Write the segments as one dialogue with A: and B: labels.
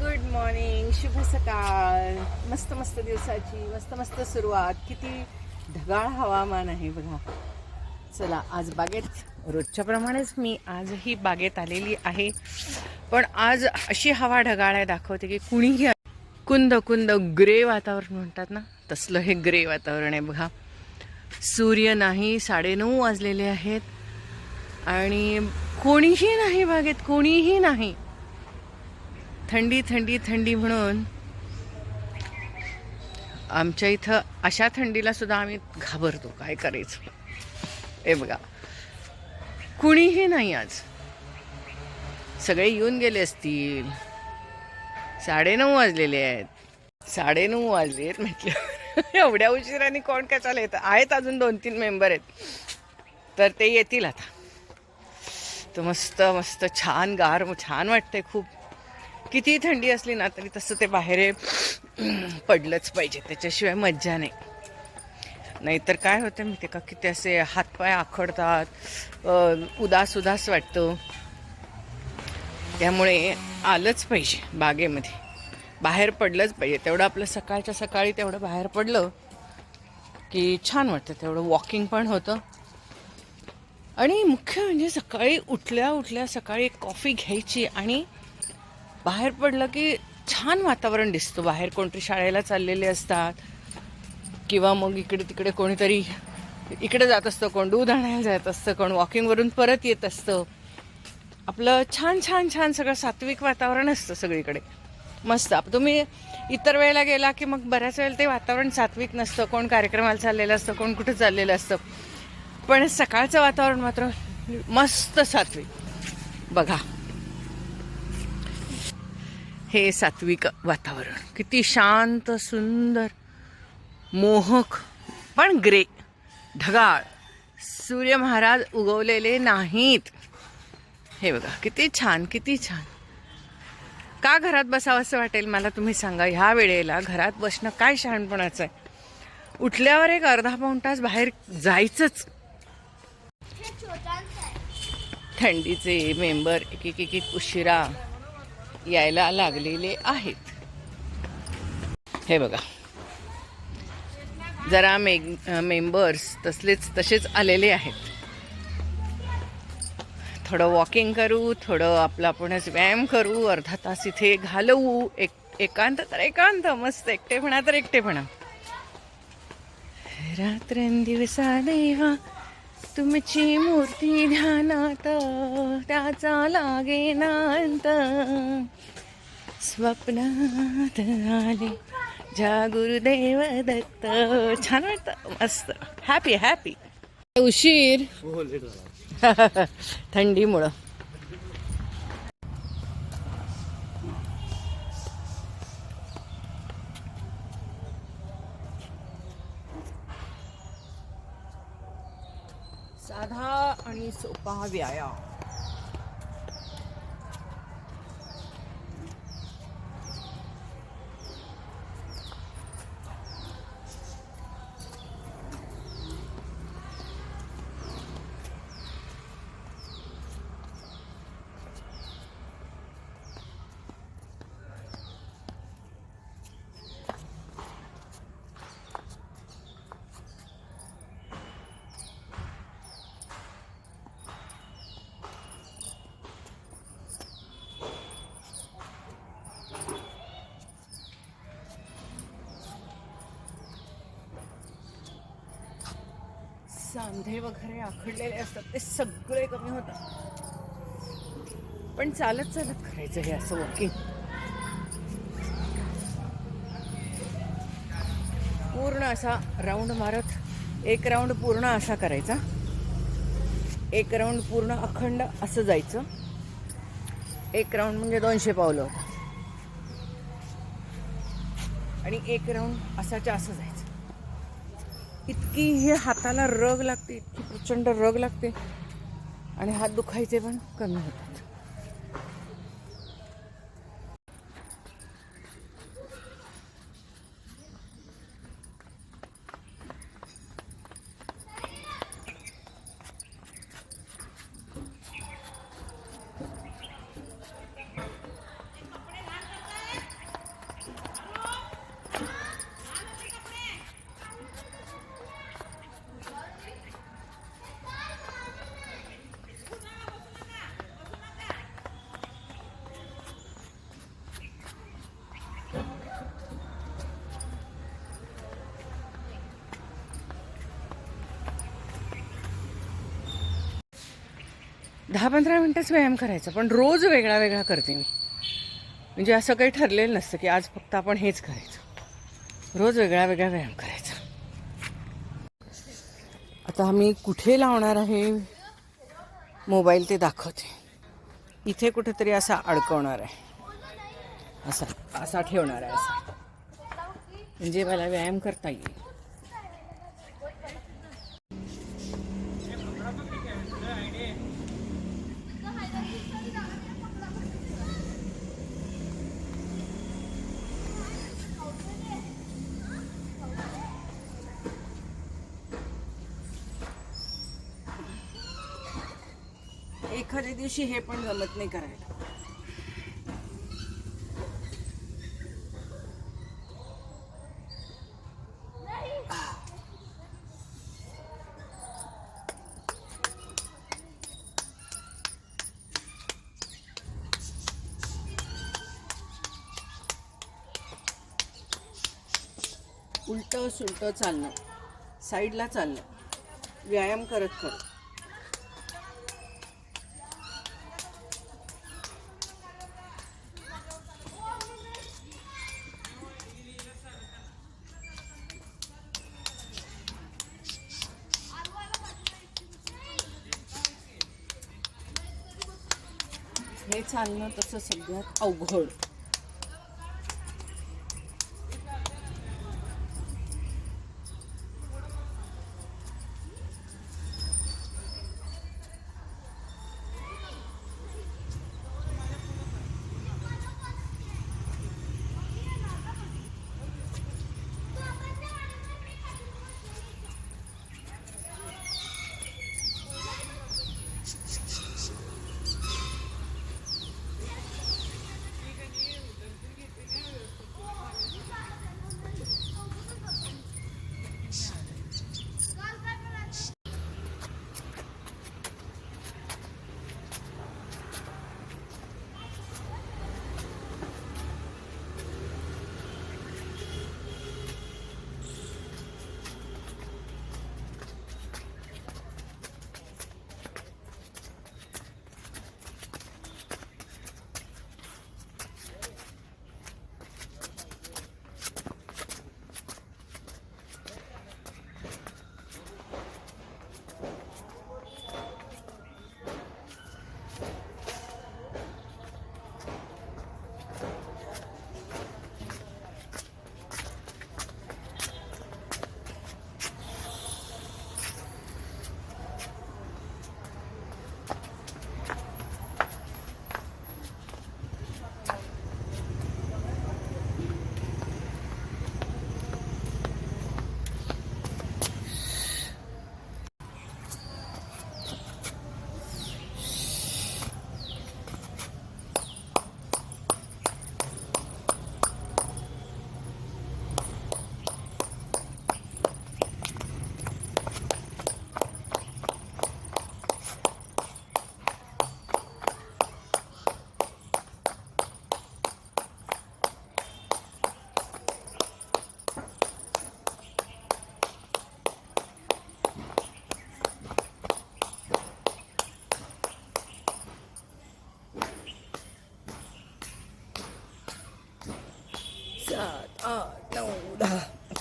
A: Good morning शुभ सकाळ. मस्त मस्त दिवसाची मस्त मस्त सुरुवात. किती ढगाळ हवामान आहे बघा. चला आज बागेत. रोजच्या प्रमाणेच मी आजही बागेत आलेली आहे. पण आज अशी हवा ढगाळ आहे दाखवते की कुणीही कुंद कुंद ग्रे वातावरण म्हणतात ना? तसलं हे ग्रे वातावरण आहे बघा. सूर्य नाही साडेनऊ वाजलेले आहेत. आणि कोणीही नाही बागेत कोणीही नाही. थंडी थंडी थंडी म्हणून आमच्या इथं अशा थंडीला सुद्धा आम्ही घाबरतो. काय करायचं? हे बघा. कुणीही नाही आज. सगळे येऊन गेले असतील. साडेनऊ वाजलेले आहेत. साडेनऊ वाजले आहेत म्हटलं. एवढ्या उशिराने कोण कशाला येतं आहेत अजून दोन तीन मेंबर आहेत. तर ते येतील आता. तर मस्त मस्त छान गार छान वाटते खूप. कितीही थंडी असली ना तरी तसं ते बाहेर पडलंच पाहिजे. त्याच्याशिवाय मज्जा नाही. नाहीतर काय होतं माहिती का? किती असे हातपाय आखडतात उदास उदास वाटतं. त्यामुळे आलंच पाहिजे बागेमध्ये. बाहेर पडलंच पाहिजे. तेवढं आपलं सकाळच्या सकाळी तेवढं बाहेर पडलं की छान वाटतं. तेवढं वॉकिंग पण होतं. आणि मुख्य म्हणजे सकाळी उठल्या उठल्या सकाळी कॉफी घ्यायची आणि बाहेर पडलं की छान वातावरण दिसतं. बाहेर कोणतरी शाळेला चाललेले असतात. किंवा मग इकडे तिकडे कोणीतरी इकडे जात असतं कोण दूध आणायला जात असतं कोण वॉकिंगवरून परत येत असतं. आपलं छान छान छान सगळं सात्विक वातावरण असतं सगळीकडे. मस्त. आप तुम्ही इतर वेळेला गेला की मग बऱ्याच वेळेला ते वातावरण सात्विक नसतं. कोण कार्यक्रमाला चाललेलं असतं कोण कुठं चाललेलं असतं. पण सकाळचं वातावरण मात्र मस्त सात्विक. बघा. हे सात्विक वातावरण. किती शांत सुंदर मोहक पण ग्रे ढगाळ. सूर्य महाराज उगवलेले नाहीत. हे बघा किती छान किती छान. का घरात बसावं असं वाटेल मला तुम्ही सांगा? ह्या वेळेला घरात बसणं काय शहाणपणाचं आहे? उठल्यावर एक अर्धा पाऊण तास बाहेर जायचंच. थंडीचे मेंबर एक एक एक एक उशिरा यायला लागलेले आहेत. हे बघा. जरा मे मेंबर्स तसलेच तसेच आलेले आहेत. थोडं वॉकिंग करू थोडं आपलं आपणच व्यायाम करू अर्धा तास इथे घालवू एक एकांत तर एकांत मस्त एकटेपणा तर एकटेपणा. रात्रंदिवसा देवा तुमची मूर्ती ध्यानात त्याचा लागे नांत. स्वप्नात आले ज्या गुरुदेव दत्त. छान वाटतं मस्त. हॅपी हॅपी उशीर. थंडीमुळं. आणि सोपा व्यायाम सांधे वगैरे आखडलेले असतात ते सगळे कमी होतात. पण चालत चालत करायचं हे असं वॉकिंग पूर्ण असा राऊंड मारत एक राऊंड पूर्ण असा करायचा. एक राऊंड पूर्ण अखंड असं जायचं. एक राऊंड म्हणजे दोनशे पावलं आणि एक राऊंड असाच्या असं जायचं. इतकी हे हाताला रग लागते इतकी प्रचंड रग लागते. आणि हात दुखायचे पण कमी होतात. दहा पंधरा मिनटंच व्यायाम करायचा पण रोज वेगळा वेगळा करते मी. म्हणजे असं काही ठरलेलं नसतं की आज फक्त आपण हेच करायचं. रोज वेगळा वेगळा व्यायाम करायचा. आता आम्ही कुठे लावणार आहे? मोबाईल ते दाखवते. इथे कुठेतरी असा अडकवणार आहे. असा असा ठेवणार आहे असा. म्हणजे मला व्यायाम करता येईल. एखाद्या दिवशी हे पण जमत नाही करायला. उलटं सुलटं चालणं. साईडला चालणं. व्यायाम करत करत. ते चालणं तसं सगळ्यात अवघड.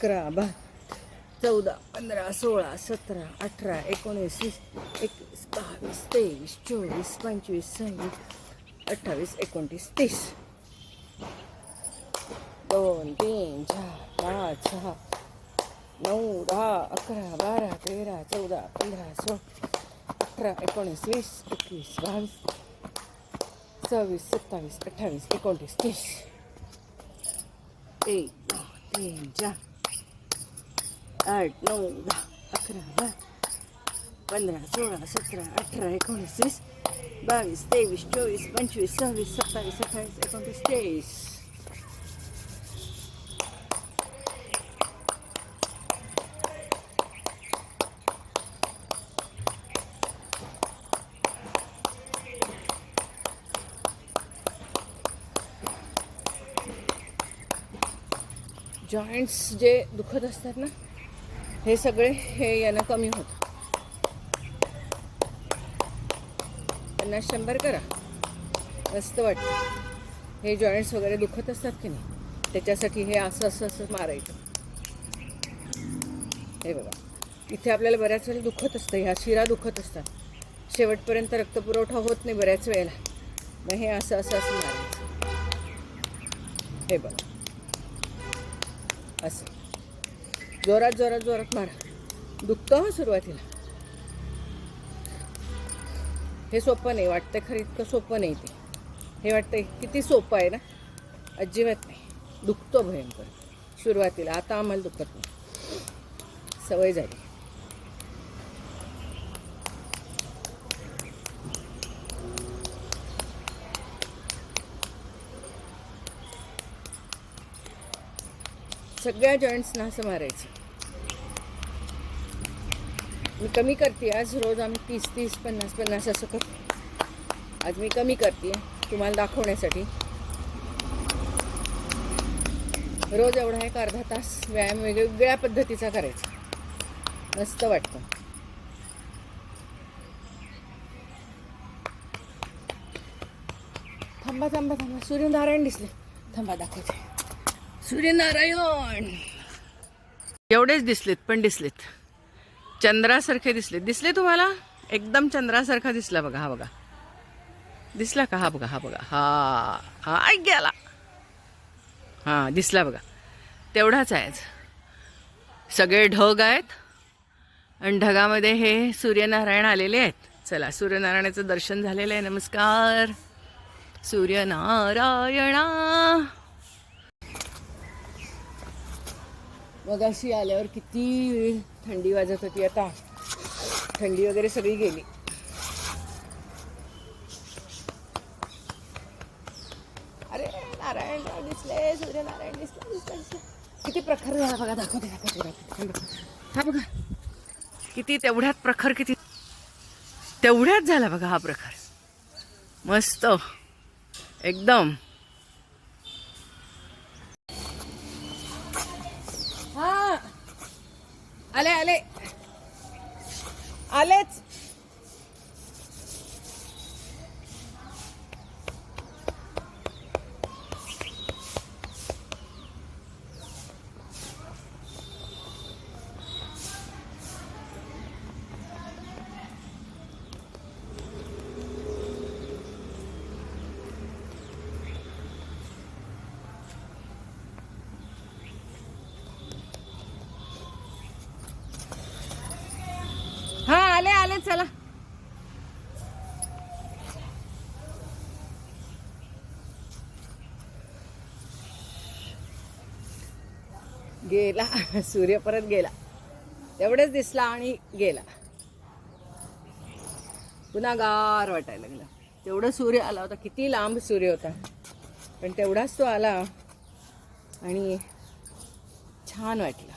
A: अकरा बारा चौदा पंधरा सोळा सतरा अठरा एकोणीस वीस एकवीस बावीस तेवीस चोवीस पंचवीस सव्वीस अठ्ठावीस एकोणतीस तीस. दोन तीन चार पाच सहा नऊ दहा अकरा बारा तेरा चौदा पंधरा सोळा अठरा एकोणीस वीस एकवीस बावीस सव्वीस सत्तावीस अठ्ठावीस एकोणतीस तीस. एक दोन तीन चार आठ नऊ दहा अकरा बारा पंधरा सोळा सतरा अठरा एकोणीस वीस बावीस तेवीस चोवीस पंचवीस सव्वीस सत्तावीस अठ्ठावीस एकोणतीस तेवीस जॉईंट्स जे दुखत असतात ना हे सगळे हे यानं कमी होतं. पन्नास शंभर करा. मस्त वाटतं. हे जॉईंट्स वगैरे दुखत असतात की नाही? त्याच्यासाठी हे असं असं असं मारायचं. हे बघा. इथे आपल्याला बऱ्याच वेळेला दुखत असतं. ह्या शिरा दुखत असतात. शेवटपर्यंत रक्तपुरवठा होत नाही बऱ्याच वेळेला. मग हे असं असं असं मारायचं. हे बघा. असं. जोरात जोरात जोरात मारा. दुखतं हा सुरुवातीला. हे सोपं नाही वाटतं खरं इतकं सोपं नाही ते. हे वाटतं किती सोपं आहे ना? अजिबात नाही. दुखतो भयंकर. सुरुवातीला आता आम्हाला दुखत नाही. सवय झाली. सगळ्या जॉईंट्सना असं मारायचं. मी कमी करते आज रोज आम्ही तीस तीस पन्नास पन्नास असं करतो आज मी कमी करते तुम्हाला दाखवण्यासाठी. रोज एवढा एक अर्धा तास व्यायाम वेगवेगळ्या पद्धतीचा करायचा. मस्त वाटतं. थांबा थांबा थांबा. सूर्यनारायण दिसले. थांबा दाखवते. सूर्यनारायण. एवढेच दिसलेत पण दिसलेत. चंद्रासारखे दिसलेत. दिसले तुम्हाला? एकदम चंद्रासारखा दिसला बघा हा बघा. दिसला का? हा बघा हा बघा. हा हा ऐक गेला. हा दिसला बघा. तेवढाच आहे सगळे ढग आहेत आणि ढगामध्ये हे सूर्यनारायण आलेले आहेत. चला सूर्यनारायणाचं दर्शन झालेलं आहे. नमस्कार. सूर्यनारायणा. मग अशी आल्यावर किती थंडी वाजत होती आता. थंडी वगैरे सगळी गेली. अरे नारायण दिसले सूर्यनारायण दिसले दिसले. किती प्रखर झाला बघा दाखवते दाखवते. हा बघा. किती तेवढ्यात प्रखर किती. तेवढ्यात झाला बघा हा प्रखर. मस्त. एकदम हा आले आले. आलेच हा आले चला. गेला. सूर्य परत गेला. तेवढेच दिसला आणि गेला. पुन्हा गार वाटायला लागला. तेवढं सूर्य आला होता. किती लांब सूर्य होता. पण तेवढाच तो आला आणि छान वाटलं.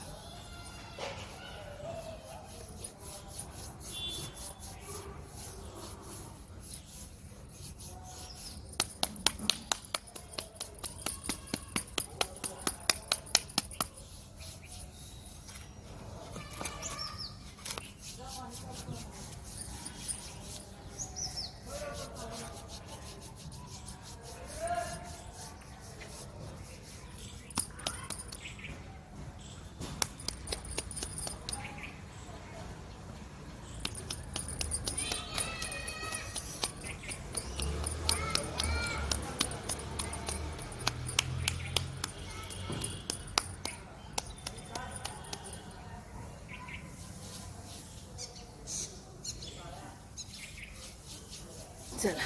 A: चला.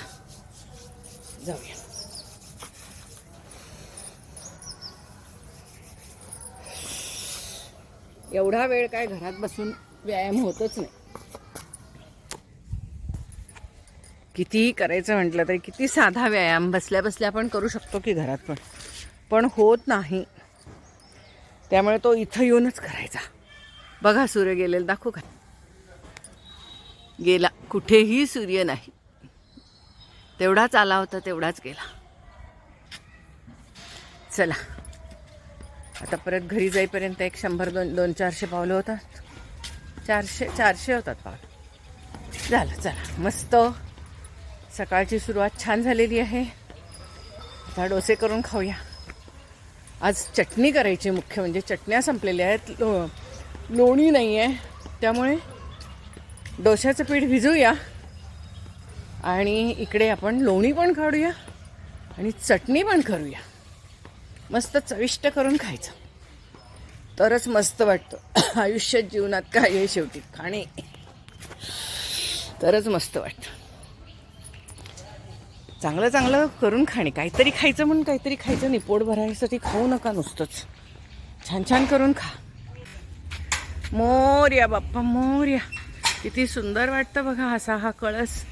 A: जाऊया. एवढा वेळ काय घरात बसून व्यायाम होतच नाही. कितीही करायचं म्हटलं तरी किती साधा व्यायाम बसल्या बसल्या आपण करू शकतो की घरात पण. पण होत नाही. त्यामुळे तो इथं येऊनच करायचा. बघा सूर्य गेलेला दाखवू का? गेला. कुठेही सूर्य नाही. तेवढाच आला होता तेवढाच गेला. चला. आता परत घरी जाईपर्यंत एक शंभर दोन दोन चारशे पावलं होतात. चारशे चारशे होतात पावलं. झालं चला. मस्त. सकाळची सुरुवात छान झालेली आहे. आता डोसे करून खाऊया. आज चटणी करायची मुख्य म्हणजे चटण्या संपलेल्या आहेत. लो लोणी नाही आहे त्यामुळे डोश्याचं पीठ भिजूया. आणि इकडे आपण लोणी पण काढूया आणि चटणी पण करूया. मस्त चविष्ट करून खायचं. तरच मस्त वाटतं. आयुष्यात जीवनात काय आहे शेवटी? खाणे. तरच मस्त वाटतं. चांगलं चांगलं करून खाणे. काहीतरी खायचं म्हणून काहीतरी खायचं नाही. पोट भरायसाठी खाऊ नका नुसतंच. छान छान करून खा. मोर्या बाप्पा मोर्या. किती सुंदर वाटतं बघा असा हा कळस.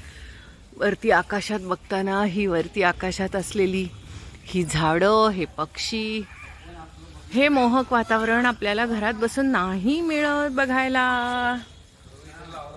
A: वरती आकाशात बघताना ही वरती आकाशात असलेली ही झाडं हे पक्षी हे मोहक वातावरण आपल्याला घरात बसून नाही मिळत बघायला.